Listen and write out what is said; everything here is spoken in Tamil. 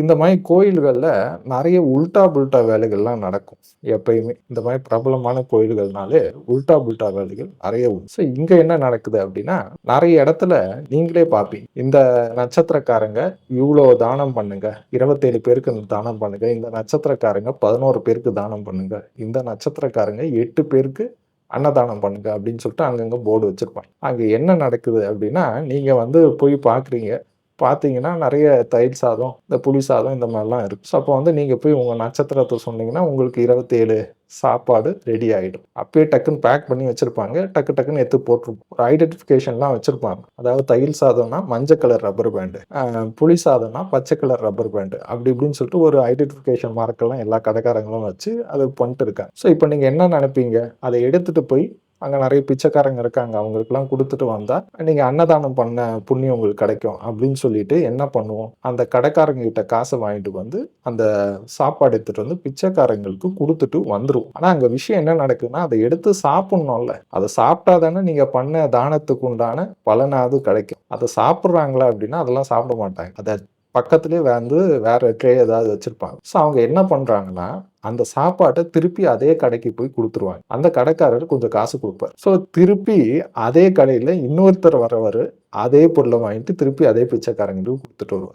இந்த மாதிரி கோயில்களில் நிறைய உல்டா புல்டா வேலைகள்லாம் நடக்கும் எப்பயுமே. இந்த மாதிரி பிரபலமான கோயில்கள்னாலே உல்டா புல்டா வேலைகள் நிறைய உண்டு. ஸோ இங்கே என்ன நடக்குது அப்படின்னா நிறைய இடத்துல நீங்களே பார்ப்பீங்க. இந்த நட்சத்திரக்காரங்க இவ்வளோ தானம் பண்ணுங்க. இருபத்தேழு பேருக்கு தானம் பண்ணுங்க. இந்த நட்சத்திரக்காரங்க பதினோரு பேருக்கு தானம் பண்ணுங்க. இந்த நட்சத்திரக்காரங்க எட்டு பேருக்கு அன்னதானம் பண்ணுங்க அப்படின்னு சொல்லிட்டு அங்கங்கே போர்டு வச்சுருப்பாங்க. அங்கே என்ன நடக்குது அப்படின்னா நீங்கள் வந்து போய் பார்க்குறீங்க. பார்த்தீங்கன்னா நிறைய தயிர் சாதம் இந்த புளி சாதம் இந்த மாதிரிலாம் இருக்கும் ஸோ அப்போ வந்து நீங்கள் போய் உங்கள் நட்சத்திரத்தை சொன்னீங்கன்னா உங்களுக்கு இருபத்தேழு சாப்பாடு ரெடி ஆகிடும் அப்பயே டக்குன்னு பேக் பண்ணி வச்சுருப்பாங்க. டக்கு டக்குன்னு எடுத்து போட்டிருப்போம் ஒரு ஐடென்டிஃபிகேஷன்லாம் வச்சுருப்பாங்க. அதாவது தயில் சாதம்னா மஞ்சள் கலர் ரப்பர் பேண்டு புளி சாதம்னா பச்சை கலர் ரப்பர் பேண்டு அப்படி இப்படின்னு சொல்லிட்டு ஒரு ஐடென்டிஃபிகேஷன் மார்க்கெல்லாம் எல்லா கடைக்காரங்களும் வச்சு அது பண்ணிட்டு இருக்காங்க. ஸோ இப்போ நீங்கள் என்ன நினைப்பீங்க? அதை எடுத்துகிட்டு போய் அங்கே நிறைய பிச்சைக்காரங்க இருக்காங்க. அவங்களுக்குலாம் கொடுத்துட்டு வந்தால் நீங்கள் அன்னதானம் பண்ண புண்ணியம் உங்களுக்கு கிடைக்கும். அப்படின்னு சொல்லிட்டு என்ன பண்ணுவோம்? அந்த கடைக்காரங்க கிட்ட காசை வாங்கிட்டு வந்து அந்த சாப்பாடு எடுத்துட்டு வந்து பிச்சைக்காரங்களுக்கு கொடுத்துட்டு வந்துருவோம். ஆனால் அங்கே விஷயம் என்ன நடக்குதுன்னா அதை எடுத்து சாப்பிட்ணும்ல. அதை சாப்பிட்டா தானே நீங்கள் பண்ண தானத்துக்கு உண்டான பலனாவது கிடைக்கும். அதை சாப்பிட்றாங்களா அப்படின்னா அதெல்லாம் சாப்பிட மாட்டாங்க. அதை பக்கத்துலேயே வந்து வேற ட்ரே ஏதாவது வச்சுருப்பாங்க. ஸோ அவங்க என்ன பண்ணுறாங்கன்னா அந்த சாப்பாட்டை திருப்பி அதே கடைக்கு போய் கொடுத்துருவாங்க. அந்த கடைக்காரர் கொஞ்சம் காசு கொடுப்பார். ஸோ திருப்பி அதே கடையில் இன்னொருத்தர் வரவர் அதே பொருளை வாங்கிட்டு திருப்பி அதே பிச்சைக்காரங்களுக்கு கொடுத்துட்டு வருவார்.